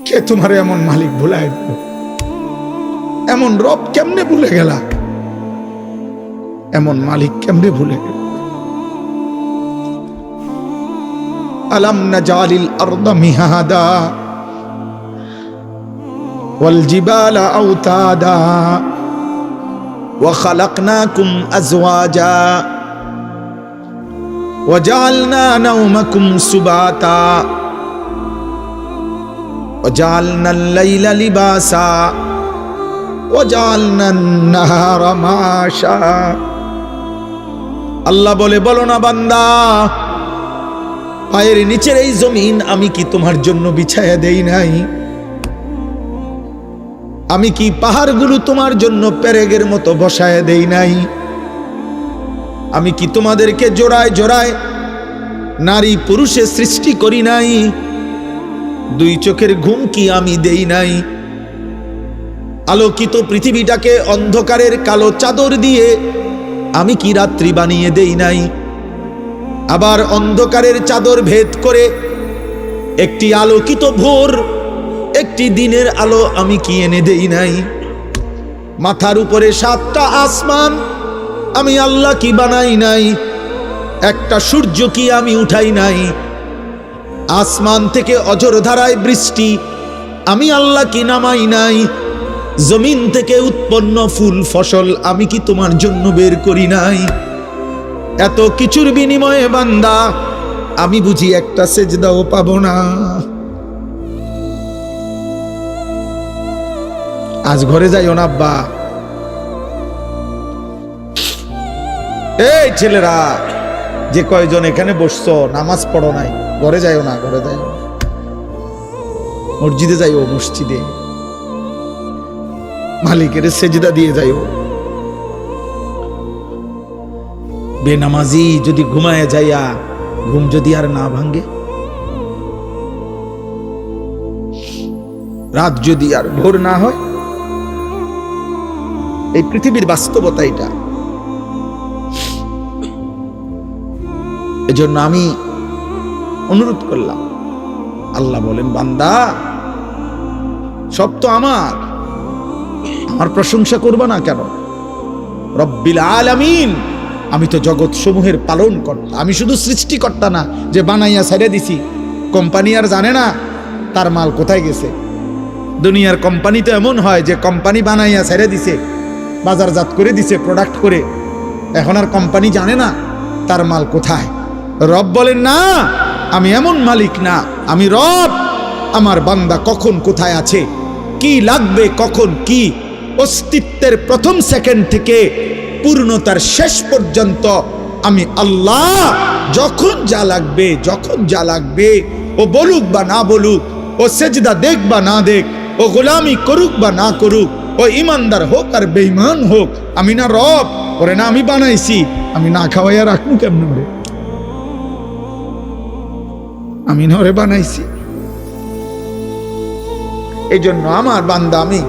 কে তোমার এমন মালিক ভুলায় দিল এমন রব কেমনে ভুলে গেলা এমন মালিক কেমনে ভুলে গেল আলাম নাজালিল আরদ মিহাদা والجبال أوتادا وخلقناكم أزواجا وجعلنا نومكم سباتا وجعلنا الليل لباسا وجعلنا النهار معاشا আল্লাহ বলে বলো না বান্দা পায়ের নিচের এই জমিন আমি কি তোমার জন্য বিছায়া দেই নাই আমি কি পাহাড়গুলো তোমার জন্য পেরেগের মতো বসায় দেই নাই আমি কি তোমাদেরকে জোড়ায় জোড়ায় নারী পুরুষে সৃষ্টি করি নাই দুই চোখের ঘুম কি আমি দেই নাই। আলোকিত পৃথিবীটাকে অন্ধকারের কালো চাদর দিয়ে আমি কি রাত্রি বানিয়ে দেই নাই। আবার অন্ধকারের চাদর ভেদ করে একটি আলোকিত ভোর, একটি দিনের আলো আমি কি এনে দেই নাই। মাথার উপরে সাতটা আসমান আমি আল্লাহ কি বানাই নাই। একটা সূর্য কি আমি উঠাই নাই। আসমান থেকে অজর ধারায় বৃষ্টি। আমি আল্লাহ কি নামাই নাই। জমিন থেকে উৎপন্ন ফুল, ফসল আমি কি তোমার জন্য বের করি নাই? এত কিছুর বিনিময়ে বান্দা, আমি বুঝি একটা সেজদাও পাবো না। আজ ঘরে যাই অনাব্বা এই ছেলেরা, যে কয়জন এখানে বসছো, নামাজ পড়ো নাই। ঘরে যাইও না, ঘরে যাইও না। মসজিদে যাইও, মসজিদে। মালিকের সেজদা দিয়ে যাইও। বেনামাজি যদি ঘুমায় যাইয়া, ঘুম যদি আর না ভাঙ্গে রাত যদি আর ভোর না হয়? এই পৃথিবীর বাস্তবতা এটা। এজন্য আমি অনুরোধ করলাম। আল্লাহ বলেন, বান্দা, সব তো আমার। আমার প্রশংসা করবা না কেন? রব্বিল আলামিন, আমি তো জগৎ সমূহের পালন কর্তা আমি শুধু সৃষ্টিকর্তা না, যে বানাইয়া ছেড়ে দিছি। কোম্পানি আর জানে না, তার মাল কোথায় গেছে। দুনিয়ার কোম্পানি তো এমন হয় যে কোম্পানি বানাইয়া ছেড়ে দিছে, বাজারজাত করে দিছে প্রোডাক্ট করে। এখন আর কোম্পানি জানে না, তার মাল কোথায়। রব বলেন, না আমি এমন মালিক না, আমি রব। আমার বান্দা কখন কোথায় আছে? কি লাগবে কখন কি? অস্তিত্বের প্রথম সেকেন্ড থেকে পূর্ণতার শেষ পর্যন্ত আমি আল্লাহ। যখন যা লাগবে, যখন যা লাগবে, ও বলুক বা না বলুক, ও সেজদা দেখ বা না দেখ, ও গোলামি করুক বা না করুক, ও ইমানদার হোক আর বেঈমান হোক, আমি না রব, ওরে না আমি বানাইছি, আমি না খাওয়াইয়া রাখব কেমন রে আমি না ওরে বানাইছি। এই জন্য আমার বান্দা আমি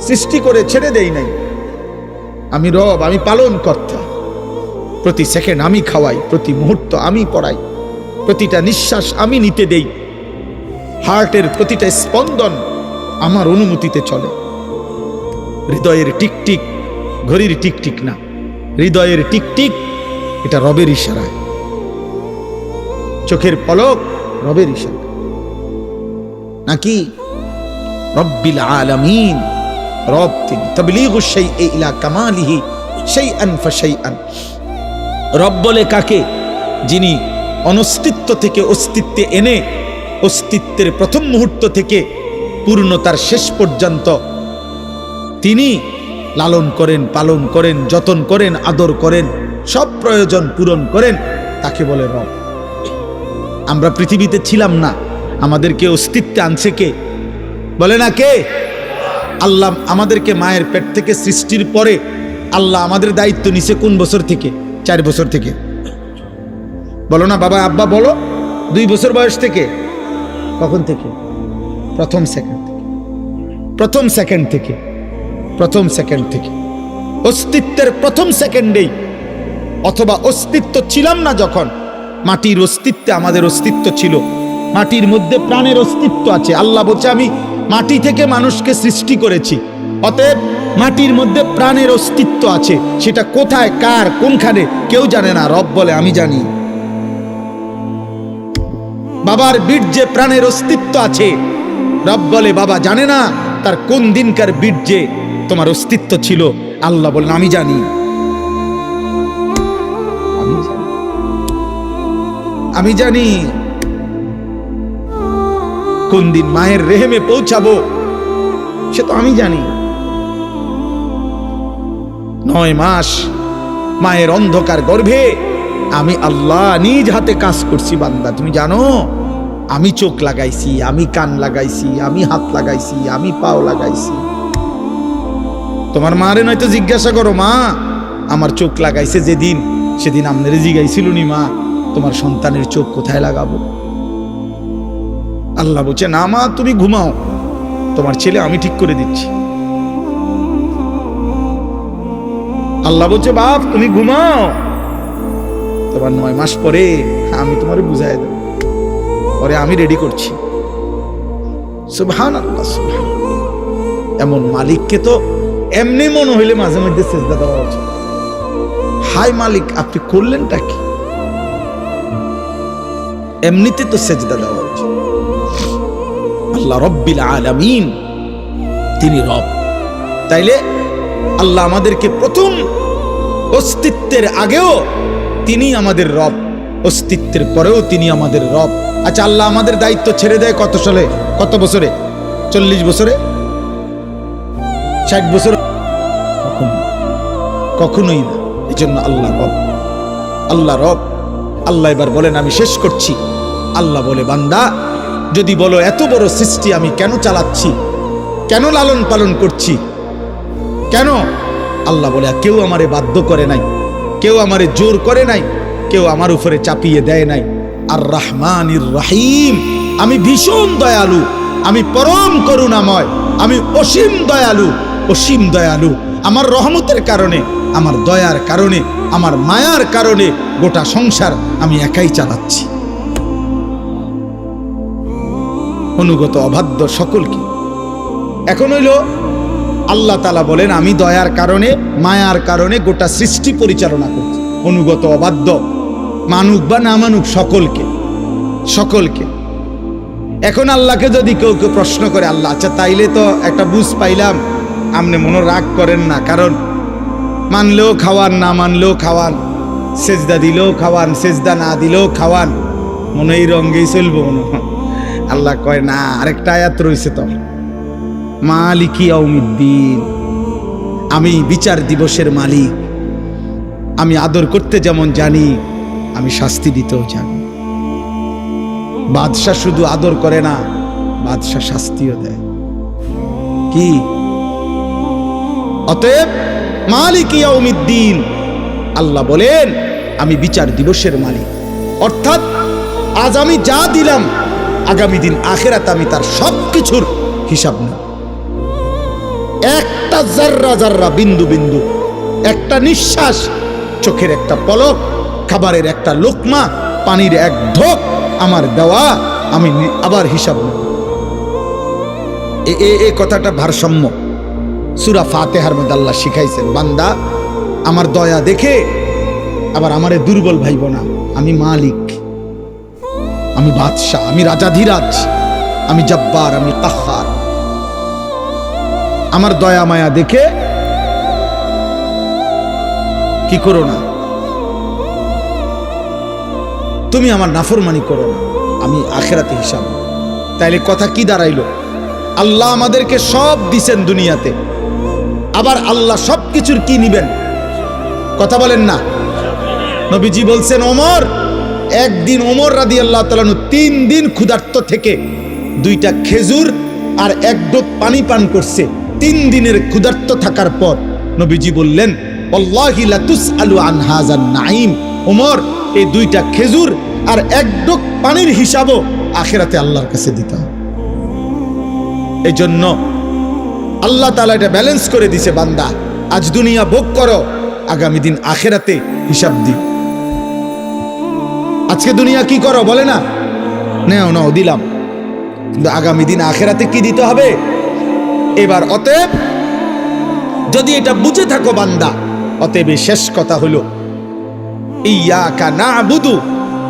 সৃষ্টি করে ছেড়ে দেই নাই। আমি রব, আমি পালন কর্তা প্রতি সেকেন্ড আমি খাওয়াই, প্রতি মুহূর্ত আমি পড়াই। প্রতিটা নিঃশ্বাস আমি নিতে দেই। হার্টের প্রতিটা স্পন্দন আমার অনুমতিতে চলে। হৃদয়ের টিকটিক, ঘড়ির টিকটিক না। হৃদয়ের টিকটিক, এটা রবের ইশারায়। চোখের পলক রবের ইশারা নাকি রব্বিল আলামিন, রব তিনি। তবলিগু সেই ইলা কামালিহি সেই আন ফাশাই আন রব বলে কাকে? যিনি অনস্তিত্ব থেকে অস্তিত্বে এনে অস্তিত্বের প্রথম মুহূর্ত থেকে পূর্ণতার শেষ পর্যন্ত তিনি লালন করেন, পালন করেন, যতন করেন, আদর করেন, সব প্রয়োজন পূরণ করেন, তাকে বলে রব। আমরা পৃথিবীতে ছিলাম না। আমাদেরকে অস্তিত্বে আনছে কে? বলে না কে? আল্লাহ আমাদেরকে মায়ের পেট থেকে সৃষ্টির পরে আল্লাহ আমাদের দায়িত্ব নিছে কোন বছর থেকে? চার বছর থেকে। বলো না বাবা, আব্বা বলো, দুই বছর বয়স থেকে। কখন থেকে? প্রথম সেকেন্ড থেকে। প্রথম সেকেন্ড থেকে। প্রথম সেকেন্ড থেকে। অস্তিত্বের প্রথম সেকেন্ডেই অথবা অস্তিত্ব ছিলাম না যখন মাটির অস্তিত্বে আমাদের অস্তিত্ব ছিল। মাটির মধ্যে প্রাণের অস্তিত্ব আছে। আল্লাহ বলছে, আমি মাটি থেকে মানুষকে সৃষ্টি করেছি। অতএব মাটির মধ্যে প্রাণের অস্তিত্ব আছে। সেটা কোথায়, কার, কোনখানে, কেউ জানে না। রব বলে, আমি জানি। বাবার বীর্যে প্রাণের অস্তিত্ব আছে। রব বলে, বাবা জানে না তার কোন দিনকার বীর্যে তোমার অস্তিত্ব ছিল? আল্লাহ বললেন আমি জানি। আমি জানি। আমি জানি কোন দিন মায়ের রেহেমে পৌঁছাবো, সে তো আমি জানি। নয় মাস মায়ের অন্ধকার গর্ভে আমি আল্লাহ নিজ হাতে কাজ করছি বান্দা, তুমি জানো? আমি চোখ লাগাইছি, আমি কান লাগাইছি, আমি হাত লাগাইছি, আমি পাও লাগাইছি। তোমার মারে নয়তো জিজ্ঞাসা করো মা, আমার চোখ লাগাইছে যেদিন, সেদিন আপনারে জিগাইছিল নি মা। তোমার সন্তানের চোখ কোথায় লাগাবো? আল্লাহ বলছে, না মা, তুমি ঘুমাও। তোমার ছেলে আমি ঠিক করে দিচ্ছি। আল্লাহ বলছে, বাপ, তুমি ঘুমাও। তোমার নয় মাস পরে আমি তোমার বুঝাই দেব। পরে আমি রেডি করছি। আল্লাহ এমন মালিককে তো এমনি মনে হইলে মাঝে মধ্যে সেজদা দেওয়া উচিত। হাই মালিক, আপনি করলেনটা কি? এমনিতে তো সেজদা দেওয়া উচিত। আল্লাহ রব্বিল আলামিন তিনি রব। তাইলে আল্লাহ আমাদেরকে প্রথম অস্তিত্বের আগেও তিনি আমাদের রব, অস্তিত্বের পরেও তিনি আমাদের রব। আচ্ছা আল্লাহ আমাদের দায়িত্ব ছেড়ে দেয় কত সালে? কত বছরে? চল্লিশ বছরে? ষাট বছর? কখনোই না। এই জন্য আল্লাহ রব। আল্লাহ রব। আল্লাহ এবার বলেন, আমি শেষ করছি। আল্লাহ বলে, বান্দা, যদি বলো এত বড় সৃষ্টি আমি কেন চালাচ্ছি? কেন লালন পালন করছি? কেন? আল্লাহ বলে কেউ আমারে বাধ্য করে নাই। কেউ আমারে জোর করে নাই। কেউ আমার উপরে চাপিয়ে দেয় নাই। আর রাহমানির রাহিম, আমি ভীষণ দয়ালু। আমি পরম করুণাময়। আমি অসীম দয়ালু। অসীম দয়ালু। আমার রহমতের কারণে আমার দয়ার কারণে, আমার মায়ার কারণে গোটা সংসার আমি একাই চালাচ্ছি। অনুগত অবাধ্য সকলকে। এখন হইল, আল্লাহ তালা বলেন, আমি দয়ার কারণে, মায়ার কারণে গোটা সৃষ্টি পরিচালনা করছি। অনুগত অবাধ্য, মানুক বা না মানুক, সকলকে। সকলকে। এখন আল্লাহকে যদি কেউ কেউ প্রশ্ন করে, আল্লাহ আচ্ছা তাইলে তো একটা বুঝ পাইলাম আপনি মনে রাগ করেন না, কারণ মানলেও খাওয়ান, না মানলেও খাওয়ান। সেজদা দিলেও খাওয়ান, সেজদা না দিলেও খাওয়ান। মনে এই রঙ্গেই চলবো মনে। আল্লাহ কয়, না, আরেকটা আয়াত রয়েছে তো। মালিকি অমিদ্দিন আমি বিচার দিবসের মালিক। আমি আদর করতে যেমন জানি, আমি শাস্তি দিতেও জানি। বাদশাহ শুধু আদর করে না, বাদশাহ শাস্তিও দেয়। কি? অতএব মালিক ইয়াউমিদ্দিন। আল্লাহ বলেন, আমি বিচার দিবসের মালিক। অর্থাৎ, আজ আমি যা দিলাম, আগামী দিন আখেরাত আমি তার সব কিছুর হিসাব নেব। একটা জাররা জাররা বিন্দু বিন্দু, একটা নিঃশ্বাস, চোখের একটা পলক, খাবারের একটা লোকমা, পানির এক ঢোক, আমার দেওয়া, আমি আবার হিসাব নেব। এ- কথাটা ভারসাম্য। সুরা ফাতেহার মধ্যে আল্লাহ শিখাইছেন, বান্দা, আমার দয়া দেখে আবার আমারে দুর্বল ভাইব না। আমি মালিক, আমি বাদশাহ, আমি রাজাধিরাজ, আমি জব্বার, আমি কাহার আমার দয়া মায়া দেখে কি করো না? তুমি আমার নাফরমানি করো না, আমি আখেরাতে হিসাব। তাইলে কথা কি দাঁড়াইলো? আল্লাহ আমাদেরকে সব দিছেন দুনিয়াতে। আবার আল্লাহ সব কিছুর কি নিবেন? কথা বলেন না। নবীজি বলছেন, ওমর, একদিন ওমর রাদি আল্লাহ তালানু তিন দিন ক্ষুধার্ত থেকে দুইটা খেজুর আর এক ডোক পানি পান করছে। তিন দিনের ক্ষুধার্ত থাকার পর নবীজি বললেন, "ওয়াল্লাহি লাতুসআলু আন হাযান নাঈম। ওমর, এই দুইটা খেজুর আর এক ডোক পানির হিসাবও আখেরাতে আল্লাহর কাছে দিতে হবে। এই জন্য আল্লাহ তালা এটা ব্যালেন্স করে দিছে, বান্দা। আজ দুনিয়া ভোগ করো, আগামী দিন আখেরাতে হিসাব দি আজকে দুনিয়া কি করো, বলে না? নেও, নাও, দিলাম। কিন্তু আগামী দিন আখেরাতে কি দিতে হবে? এবার অতএব, যদি এটা বুঝে থাকো, বান্দা, অতএব শেষ কথা হলো ইয়াকা নাবুদু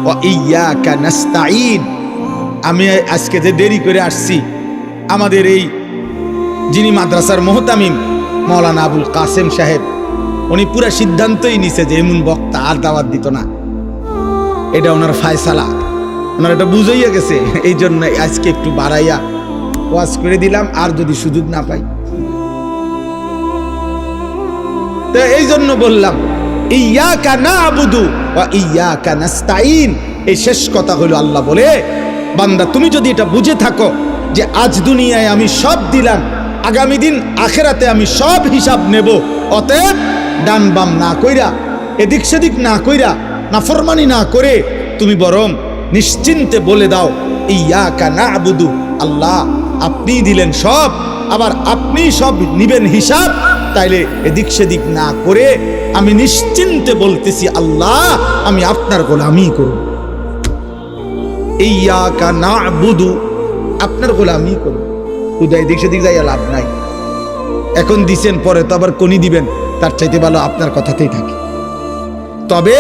ও ইয়াকা নাস্তাইন আমি আজকে যে দেরি করে আসছি, আমাদের এই যিনি মাদ্রাসার মোহতামিম, মৌলানা আবুল কাসেম সাহেব, উনি পুরা সিদ্ধান্তই নিছে যে এমন বক্তা আর দাওয়াত দিত না। এটা ওনার ফায়সালা। ওনার এটা বুঝাইয়া গেছে। এই জন্য আজকে একটু বাড়াইয়া ওয়াজ করে দিলাম, আর যদি সুযোগ না পাই। তো এই জন্য বললাম, ইয়াকা না আবুদু ইয়াকা নাস্তাইন এই শেষ কথা হলো আল্লাহ বলে, বান্দা, তুমি যদি এটা বুঝে থাকো যে আজ দুনিয়ায় আমি সব দিলাম আগামী দিন আখেরাতে আমি সব হিসাব নেব। অতএব ডান বাম না কইরা, এদিক সেদিক না কইরা, নাফরমানি না করে তুমি বরং নিশ্চিন্তে বলে দাও, ইয়াকা না আবুদু আল্লাহ আপনি দিলেন সব, আবার আপনি সব নিবেন হিসাব। তাইলে এদিক সেদিক না করে আমি নিশ্চিন্তে বলতেছি, আল্লাহ, আমি আপনার গোলামি করব। ইয়াকা না বুধু আপনার গোলামি করব। উদয় এদিক সেদিক যাইয়া লাভ নাই। এখন দিছেন, পরে তো আবার কোনি দিবেন। তার চাইতে ভালো আপনার কথাতেই থাকে। তবে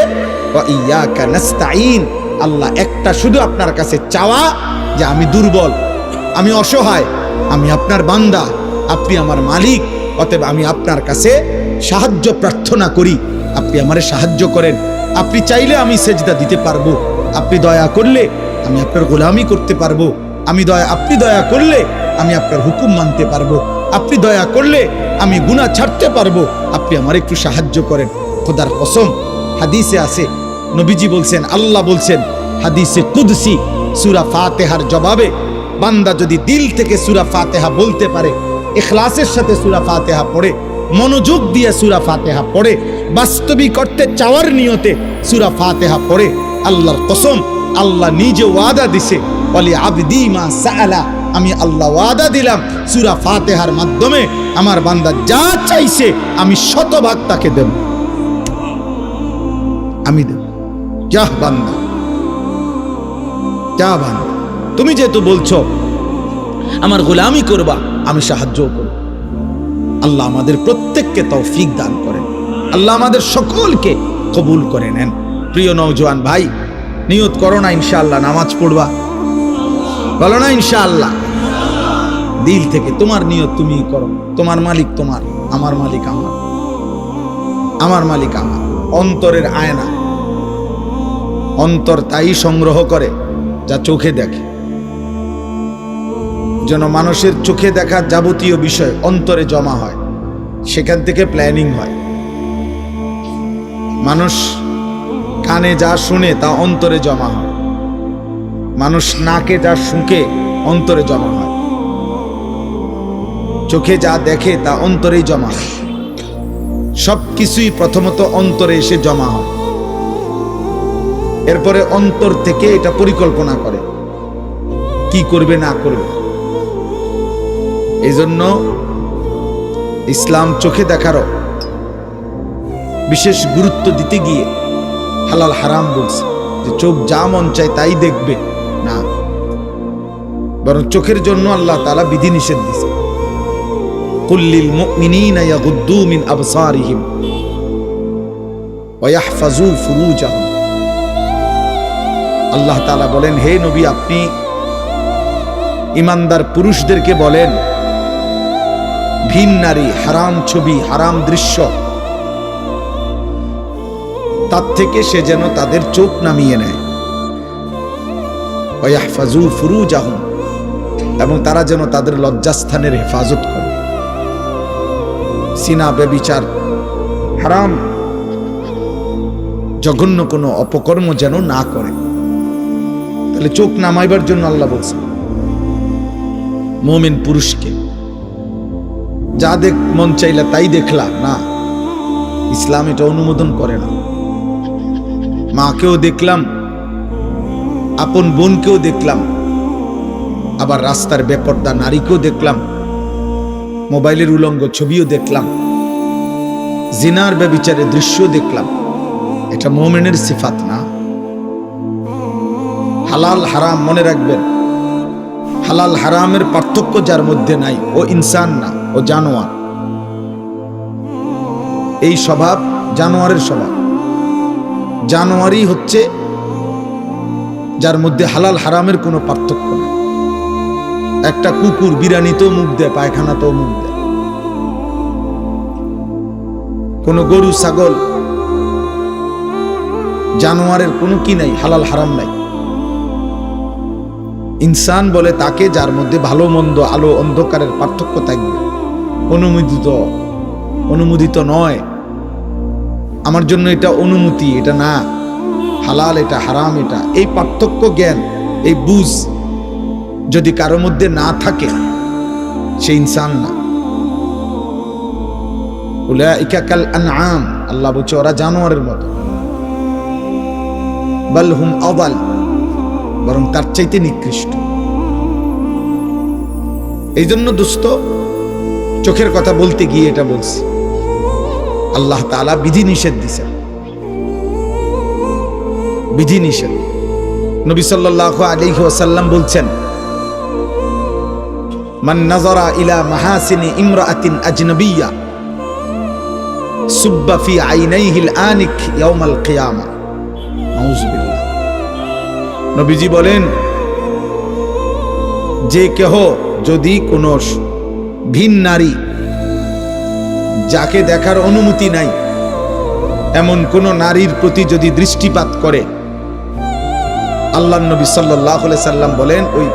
আল্লাহ একটা শুধু আপনার কাছে চাওয়া যে আমি দুর্বল, আমি অসহায়, আমি আপনার বান্দা, আপনি আমার মালিক, অতএব আমি আপনার কাছে সাহায্য প্রার্থনা করি, আপনি আমারে সাহায্য করেন। আপনি চাইলে আমি সেজদা দিতে পারব। আপনি দয়া করলে আমি আপনার গোলামি করতে পারব। আমি দয়া, আপনি দয়া করলে আমি আপনার হুকুম মানতে পারব। আপনি দয়া করলে আমি গুনাহ ছাড়তে পারব। আপনি আমার একটু সাহায্য করেন। খোদার কসম, হাদিসে আছে, নবীজি বলছেন, আল্লাহ বলছেন, হাদিসে কুদসি, সুরা ফাতেহার জবাবে, বান্দা যদি দিল থেকে সুরা ফাতেহা বলতে পারে এখলাসের সাথে সুরা ফাতেহা পড়ে, মনোযোগ দিয়ে সুরা ফাতেহা পড়ে, বাস্তবিক করতে চাওয়ার নিয়তে সুরা ফাতেহা পড়ে, আল্লাহর কসম, আল্লাহ নিজে ওয়াদা দিছে বলে আবদি মা সাআলা আমি আল্লাহ ওয়াদা দিলাম, সুরা ফাতেহার মাধ্যমে আমার বান্দা যা চাইছে আমি শতভাগ তাকে দেব। আমি দেব। যাহ বান্দা। যা বান্দা। তুমি যেহেতু বলছো, আমার গোলামি করবা, আমি সাহায্য করব। আল্লাহ আমাদের প্রত্যেককে তৌফিক দান করেন। আল্লাহ আমাদের সকলকে কবুল করে নেন। প্রিয় নৌজওয়ান ভাই, নিয়ত করো না, ইনশাআল্লাহ নামাজ পড়বা। বলো না, ইনশাআল্লাহ। দিল থেকে তোমার নিয়ত তুমি করো। তোমার মালিক তোমার, আমার মালিক আমার। আমার মালিক আমার। অন্তরের আয়না। অন্তর তাই সংগ্রহ করে যা চোখে দেখে। যেন মানুষের চোখে দেখা যাবতীয় বিষয় অন্তরে জমা হয়। সেখান থেকে প্ল্যানিং হয়। মানুষ কানে যা শুনে তা অন্তরে জমা হয়। মানুষ নাকে যা শুকে অন্তরে জমা হয়। চোখে যা দেখে তা অন্তরেই জমা। হয় সব কিছুই প্রথমত অন্তরে এসে জমা হয়। এরপরে অন্তর থেকে এটা পরিকল্পনা করে। কি করবে, না করবে। এই জন্য ইসলাম চোখে দেখারও বিশেষ গুরুত্ব দিতে গিয়ে হালাল হারাম বলছে যে চোখ যা মন চায় তাই দেখবে, না। বরং চোখের জন্য আল্লাহ তালা বিধি নিষেধ দিছে কুল্লিল মুমিনিনা ইয়াগুদ্দু মিন আবসারিহিম ওয়া ফুরুজাহুম আল্লাহ তাআলা বলেন, হে নবী, আপনি ইমানদার পুরুষদেরকে বলেন, ভিন নারী, হারাম ছবি, হারাম দৃশ্য, তার থেকে সে যেন তাদের চোখ নামিয়ে নেয়। ওয়াহফাজু ফুরুজ আহম এবং তারা যেন তাদের লজ্জাস্থানের হেফাজত করে। সিনা বেবিচার। হারাম। জঘন্য কোনো অপকর্ম যেন না করে। তাহলে চোখ নামাইবার জন্য আল্লাহ বলছে, মোমিন পুরুষকে যা দেখ, মন চাইলা তাই দেখলা। না, ইসলাম এটা অনুমোদন করে না। মাকেও দেখলাম, আপন বোনকেও দেখলাম। আবার রাস্তার বেপর্দা নারীকেও দেখলাম। মোবাইলের উলঙ্গ ছবিও দেখলাম। জিনার ব্যবিচারের দৃশ্য দেখলাম। এটা মোমেনের সিফাত না? হালাল হারাম মনে রাখবেন। হালাল হারামের পার্থক্য যার মধ্যে নাই, ও ইনসান না, ও জানোয়ার। এই স্বভাব জানোয়ারের স্বভাব। জানোয়ারই হচ্ছে যার মধ্যে হালাল হারামের কোনো পার্থক্য নেই। একটা কুকুর বিরানিতেও মুখ দেয় পায়খানাতেও মুখ দেয়। কোনো গরু, ছাগল, জানোয়ারের কোনো কি নাই, হালাল হারাম নাই। ইনসান বলে তাকে যার মধ্যে ভালো, মন্দ, আলো, অন্ধকারের পার্থক্য থাকবে। অনুমোদিত অনুমোদিত নয়। আমার জন্য এটা অনুমতি, এটা না। হালাল, এটা হারাম, এটা। এই পার্থক্য জ্ঞান, এই বুঝ যদি কারও মধ্যে না থাকে, সে ইনসান না। উলাইকা আনআম, আল্লাহ বলছে, ওরা জানোয়ারের মতো। বাল হুম আবাল বরং তার চাইতে নিকৃষ্ট। এই জন্য দুস্থ, চোখের কথা বলতে গিয়ে এটা বলছি। আল্লাহ তাআলা বিধি নিষেধ দিছেন বিধি নিষেধ। নবী আলাইহি ওয়াসাল্লাম বলছেন মান নাজারা ইলা মাহাসিনি ইমরাআতিন আজনাবিয়্যা সুব্বা ফি আইনাইহিল আনিক ইয়াউমাল কিয়ামা। নাউজুবিল্লাহ নবীজি বলেন, যে কেহ যদি কোন ভিন নারী যাকে দেখার অনুমতি নাই, এমন কোন নারীর প্রতি যদি দৃষ্টিপাত করে আল্লাহ নবী সাল্লাহ সাল্লাম বলেন, ওই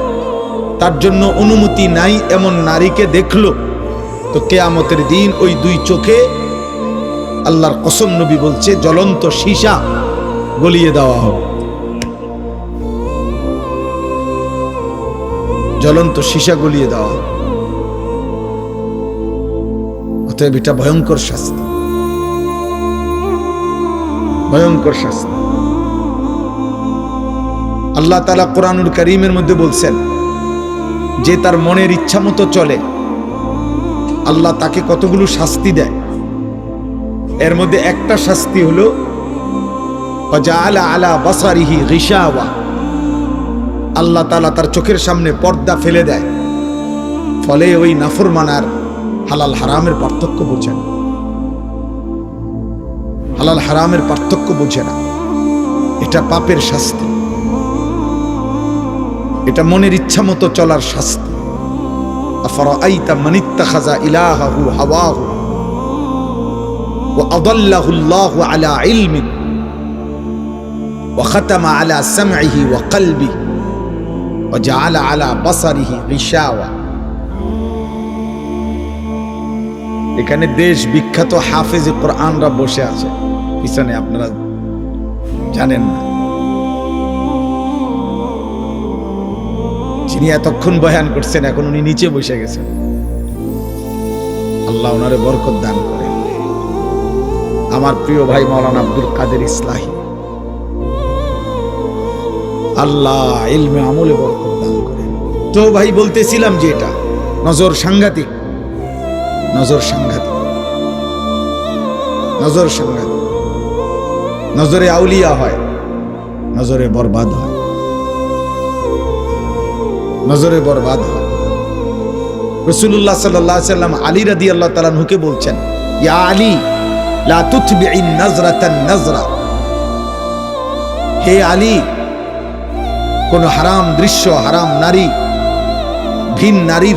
তার জন্য অনুমতি নাই এমন নারীকে দেখল। তো কেয়ামতের দিন ওই দুই চোখে আল্লাহর কসম নবী বলছে, জ্বলন্ত সীসা গলিয়ে দেওয়া হবে। জ্বলন্ত সীসা গলিয়ে দেওয়া অতএব এটা ভয়ঙ্কর শাস্তি। ভয়ঙ্কর শাস্তি। আল্লাহ তালা কোরআনুল করিমের মধ্যে বলছেন যে তার মনের ইচ্ছা মতো চলে। আল্লাহ তাকে কতগুলো শাস্তি দেয়। এর মধ্যে একটা শাস্তি হলো আল্লাহ তালা তার চোখের সামনে পর্দা ফেলে দেয়। ফলে ওই নাফরমানার হালাল হারামের পার্থক্য বোঝে না। হালাল হারামের পার্থক্য বোঝে না। এটা পাপের শাস্তি। এটা মনের ইচ্ছা মতো চলার শাস্তি। আল্লাহু আলা আলা এখানে দেশ বিখ্যাত হাফেজ কোরআনরা বসে আছে। পিছনে আপনারা জানেন না। যিনি এতক্ষণ বয়ান করছেন, এখন উনি নিচে বসে গেছেন। আল্লাহ ওনারে বরকত দান করেন। আমার প্রিয় ভাই মৌলানা আব্দুল কাদের ইসলাহি। আল্লাহ ইলমে আমলে বরকত দান করেন। তো ভাই, বলতেছিলাম যে এটা, নজর সাংঘাতিক। নজর সাংঘাতিক। নজর সাংঘাতিক। নজরে আউলিয়া হয়, নজরে বরবাদ হয়। নজরে বরবাদ হয়। রসুল্লাহ সাল্লাহ সাল্লাম আলী রাদি আল্লাহ তালানহুকে বলছেন, ইয়া আলী হে আলী, কোন হারাম দৃশ্য, হারাম নারী, ভিন নারীর